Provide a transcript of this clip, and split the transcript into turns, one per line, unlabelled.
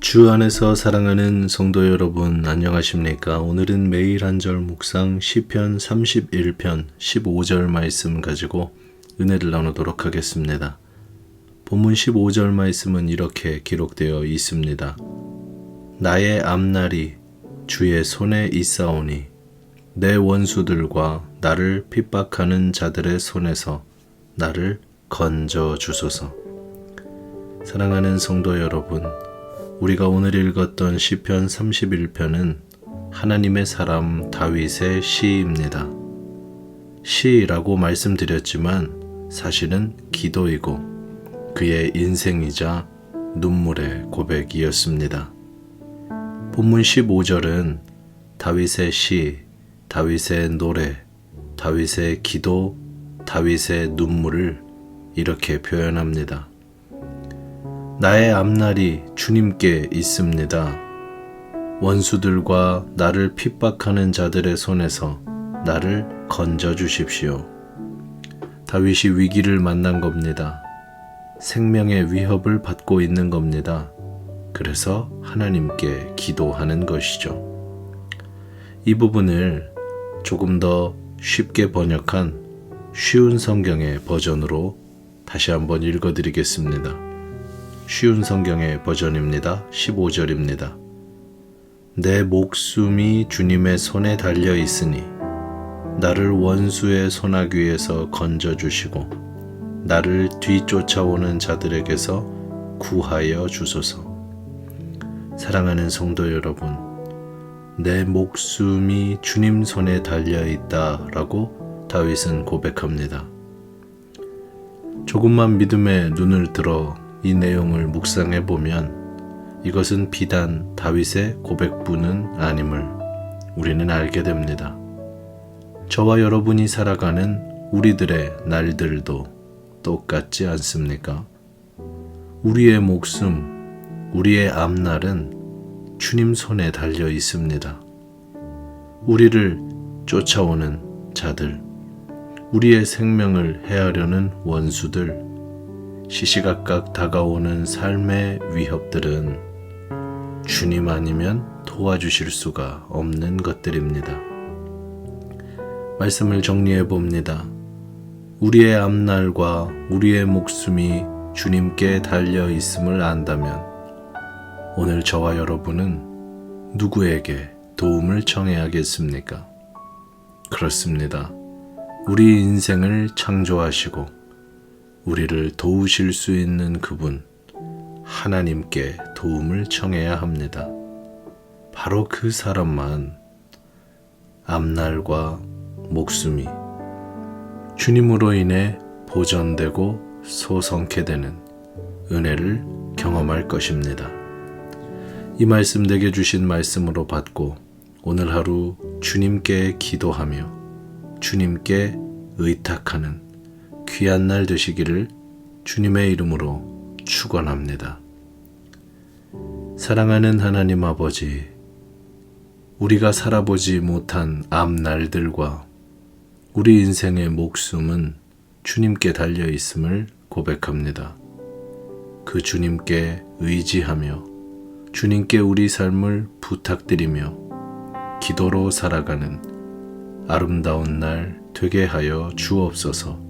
주 안에서 사랑하는 성도 여러분 안녕하십니까? 오늘은 매일 한 절 묵상 시편 31편 15절 말씀 가지고 은혜를 나누도록 하겠습니다. 본문 15절 말씀은 이렇게 기록되어 있습니다. 나의 앞날이 주의 손에 있사오니 내 원수들과 나를 핍박하는 자들의 손에서 나를 건져 주소서. 사랑하는 성도 여러분, 우리가 오늘 읽었던 시편 31편은 하나님의 사람 다윗의 시입니다. 시라고 말씀드렸지만 사실은 기도이고 그의 인생이자 눈물의 고백이었습니다. 본문 15절은 다윗의 시, 다윗의 노래, 다윗의 기도, 다윗의 눈물을 이렇게 표현합니다. 나의 앞날이 주님께 있습니다. 원수들과 나를 핍박하는 자들의 손에서 나를 건져 주십시오. 다윗이 위기를 만난 겁니다. 생명의 위협을 받고 있는 겁니다. 그래서 하나님께 기도하는 것이죠. 이 부분을 조금 더 쉽게 번역한 쉬운 성경의 버전으로 다시 한번 읽어드리겠습니다. 쉬운 성경의 버전입니다. 15절입니다. 내 목숨이 주님의 손에 달려 있으니 나를 원수의 손아귀에서 건져 주시고 나를 뒤쫓아오는 자들에게서 구하여 주소서. 사랑하는 성도 여러분, 내 목숨이 주님 손에 달려 있다라고 다윗은 고백합니다. 조금만 믿음의 눈을 들어 이 내용을 묵상해 보면 이것은 비단 다윗의 고백뿐은 아님을 우리는 알게 됩니다. 저와 여러분이 살아가는 우리들의 날들도 똑같지 않습니까? 우리의 목숨, 우리의 앞날은 주님 손에 달려 있습니다. 우리를 쫓아오는 자들, 우리의 생명을 해하려는 원수들, 시시각각 다가오는 삶의 위협들은 주님 아니면 도와주실 수가 없는 것들입니다. 말씀을 정리해 봅니다. 우리의 앞날과 우리의 목숨이 주님께 달려 있음을 안다면 오늘 저와 여러분은 누구에게 도움을 청해야겠습니까? 그렇습니다. 우리 인생을 창조하시고 우리를 도우실 수 있는 그분, 하나님께 도움을 청해야 합니다. 바로 그 사람만 앞날과 목숨이 주님으로 인해 보전되고 소성케 되는 은혜를 경험할 것입니다. 이 말씀 내게 주신 말씀으로 받고 오늘 하루 주님께 기도하며 주님께 의탁하는 귀한 날 되시기를 주님의 이름으로 축원합니다. 사랑하는 하나님 아버지, 우리가 살아보지 못한 앞날들과 우리 인생의 목숨은 주님께 달려 있음을 고백합니다. 그 주님께 의지하며 주님께 우리 삶을 부탁드리며 기도로 살아가는 아름다운 날 되게 하여 주옵소서.